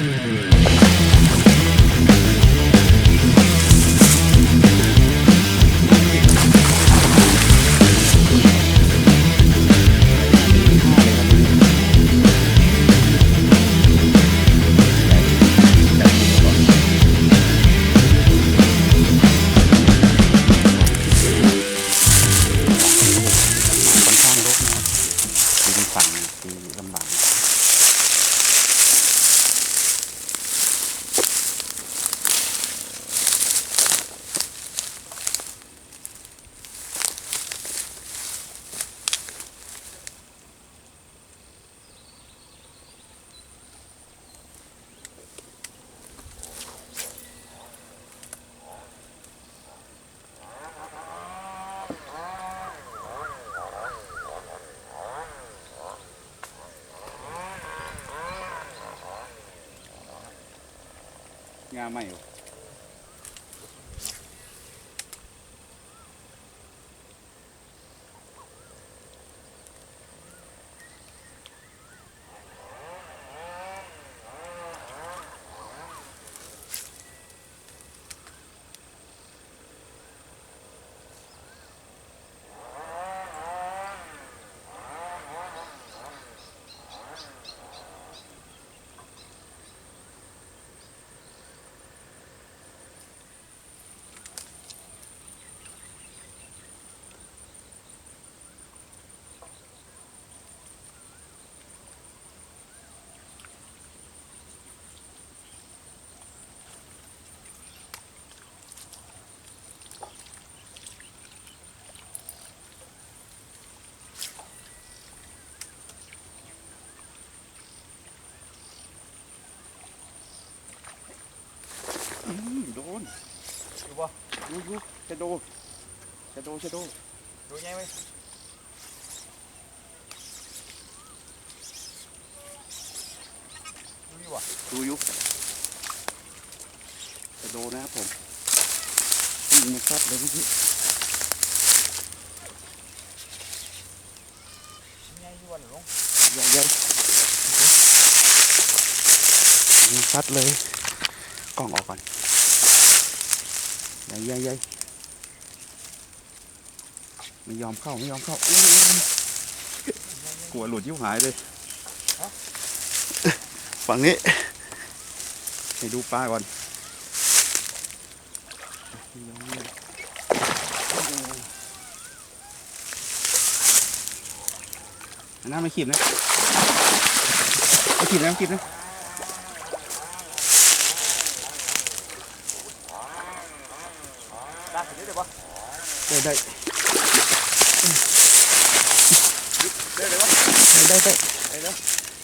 ค่อ งาไม่เหรออื โดนอยู่บ่ยูยูจะโดจะโดจะโดดูไงไหมดูอยู่บ่ดูยูจะโดนะครับผมยิงมาซัดเลยเมื่อกี้ไงอยู่บ่หลงใหญ่ใหญ่ยิงซัดเลยกล้องออกก่อน ใหญ่ใหญ่ใหญ่ไม่ยอมเข้าไม่ยอมเข้าอู้กลัวหลุดยิ้วหายเลยฝั่งนี้ ให้ดูปลาก่อนอันน้าไม่ขีบนะไม่ขีบนะไม่ขีบนะ ได้เดี๋ยวเดี๋ยวบ่ได้ได้เดี๋ยวเดี๋ยวบ่ได้ได้ได้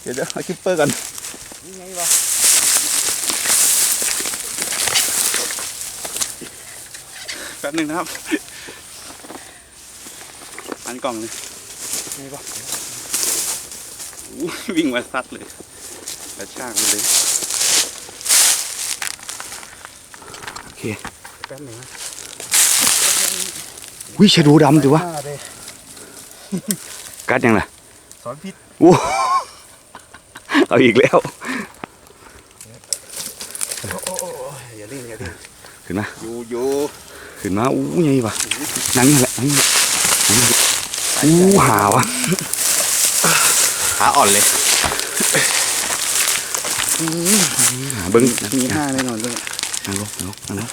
เดี๋ยวเดี๋ยวเอาคิปเปอร์ก่อนนี่ไงบ่แป๊บหนึ่งนะครับอันกล่องเลยนี่บ่อู้วิ่งมาซัดเลยกระชากมาเลยโอเคแป๊บหนึงนะ วิชะดูดำดิวะหน้าเลยกัดยังล่ะสอนพิษโอ้เอาอีกแล้วโอ้โอ้โอ้อย่าดิ้นอย่าดิ้นขึ้นมาอยู่อยู่ขึ้นมาอู้ยังไงวะนั่งนี่แหละนั่งนี่แหละนั่งนี่แหละอู้หาวะขาอ่อนเลยหาเบิ้งมีห้าแน่นอนเลยนั่งลงนั่งลงนั่งลง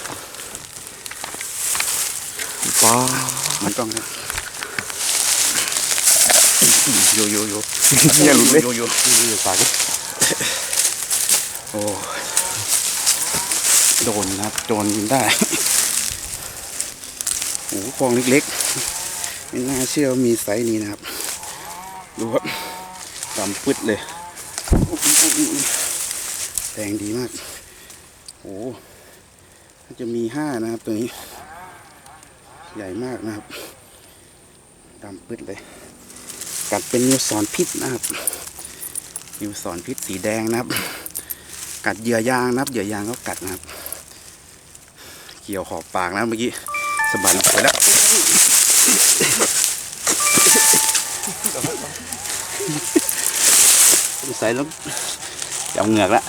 ว้าวมันกล้องนะอยู่อยู่อยู่อย่าหลุดเลยอยู่อยู่อยู่อยู่ปากดิโอ้โดนนะครับโดนยิงได้โอ้โหคลองเล็กๆไม่น่าเชื่อว่ามีไซส์นี้นะครับ ดูครับดำปึ๊ดเลยแดงดีมากโอ้โหน่าจะมีห้านะครับตัวนี้ ใหญ่มากนะครับดำปื๊ดเลยกัดเป็นงูสอนพิษนะครับงูสอนพิษสีแดงนะครับ กัดเหยื่อยางนะครับเหยื่อยางก็กัดนะครับ เกี่ยวขอบปากนะเมื่อกี้สะบัดไปแล้วใส่แล้วจับเหงือกละ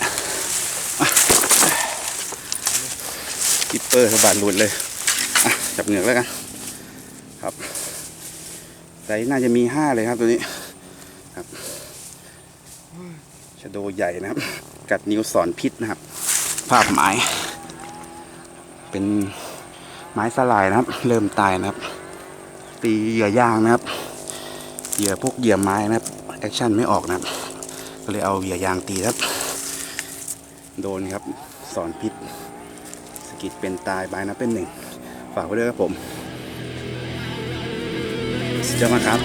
กิปเปอร์สบัดหลุดเลย จับเหงือกแล้วกันครับไซส์น่าจะมีห้าเลยครับตัวนี้ครับชะโดใหญ่นะครับ กัดนิ้วสอนพิษนะครับ ภาพไม้ เป็นไม้สลายนะครับ เริ่มตายนะครับ ตีเหยื่อย่างนะครับ เหยื่อพวกเหยื่อไม้นะครับแอคชั่นไม่ออกนะครับ ก็เลยเอาเหยื่อยางตีครับ โดนครับสอนพิษสกิดเป็นตายบายนะเป็นหนึ่ง ฝากไว้ด้วยครับผม เจอดมากครับ